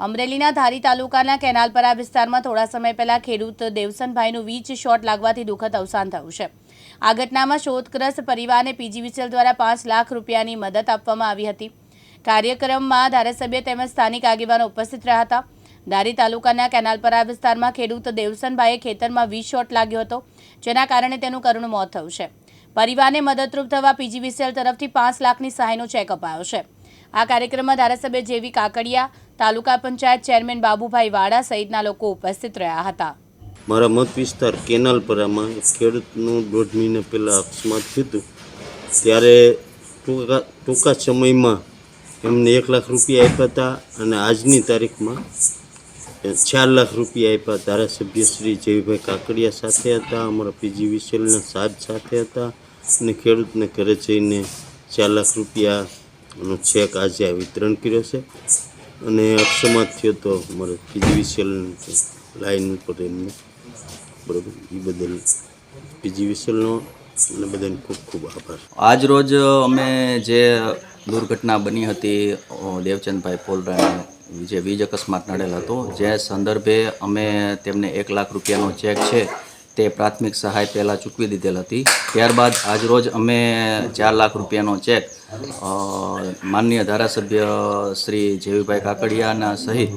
અમરેલીના ધારી તાલુકાના કેનાલપરા વિસ્તારમાં થોડા સમય પહેલા ખેડૂત દેવસનભાઈનું વીજ શોર્ટ લાગવાથી દુઃખદ અવસાન થયું છે. આ ઘટનામાં શોધગ્રસ્ત પરિવારને પીજીવીસીએલ દ્વારા પાંચ લાખ રૂપિયાની મદદ આપવામાં આવી હતી. કાર્યક્રમમાં ધારાસભ્ય તેમજ સ્થાનિક આગેવાનો ઉપસ્થિત રહ્યા હતા. ધારી તાલુકાના કેનાલપરા વિસ્તારમાં ખેડૂત દેવસનભાઈએ ખેતરમાં વીજ શોર્ટ લાગ્યો હતો, જેના કારણે તેનું કરુણ મોત થયું છે. પરિવારને મદદરૂપ થવા પીજીવીસીએલ તરફથી પાંચ લાખની સહાયનો ચેક અપાયો છે. આ કાર્યક્રમમાં ધારાસભ્ય J V Kakadiya, taluka panchayat chairman Babubhai Vada સહિતના લોકો ઉપસ્થિત રહ્યા હતા. મારા મત વિસ્તાર કેનાલપરામાં ખેડૂતનું દોઢ મહિના પહેલાં અકસ્માત થયું હતું ત્યારે ટૂંકા ટૂંકા સમયમાં એમને એક લાખ રૂપિયા આપ્યા હતા અને આજની તારીખમાં ચાર લાખ રૂપિયા આપ્યા. ધારાસભ્ય શ્રી જયભાઈ કાકડિયા સાથે હતા, અમારા પીજી વિસેલના સાહેબ સાથે હતા અને ખેડૂતને ઘરે જઈને ચાર લાખ રૂપિયાનો ચેક આજે વિતરણ કર્યો છે. અને અકસ્માત થયો તો અમારે પીજી વિસેલ લાઈન ઉપર એમને બરોબર એ બદલ પીજી વિસેલનો અને બધાને ખૂબ ખૂબ આભાર. આજ રોજ અમે જે દુર્ઘટના બની હતી દેવચંદભાઈ પોલરાને જે વીજ અકસ્માત નડેલ હતો. જે સંદર્ભે અમે તેમને એક લાખ રૂપિયાનો ચેક છે તે પ્રાથમિક સહાય પહેલાં ચૂકવી દીધેલ હતી. ત્યારબાદ આજ રોજ અમે ચાર લાખ રૂપિયાનો ચેક માનનીય ધારાસભ્ય શ્રી જેવીભાઈ કાકડિયાના સહિત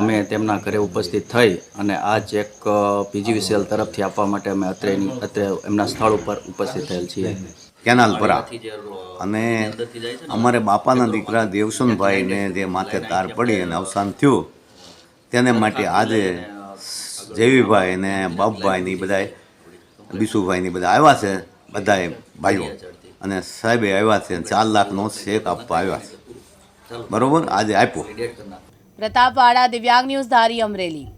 અમે તેમના ઘરે ઉપસ્થિત થઈ અને આ ચેક પીજીવીસીએલ તરફથી આપવા માટે અમે અત્રેની અત્રે એમના સ્થળ ઉપર ઉપસ્થિત થયેલ છીએ. કેનાલપરા અને અમારે બાપાના દીકરા દેવસનભાઈને જે માથે તાર પડી અને અવસાન થયું તેને માટે આજે જેવીભાઈ ને બાપભાઈ ને બધા બીસુભાઈ ને બધા આવ્યા છે બધાએ ભાઈઓ. અને સાહેબે આવ્યા છે, ચાર લાખનો ચેક આપવા આવ્યા છે. બરોબર? આજે આપ્યો. પ્રતાપવાડા દિવ્યાંગ ન્યૂઝ ધારી અમરેલી.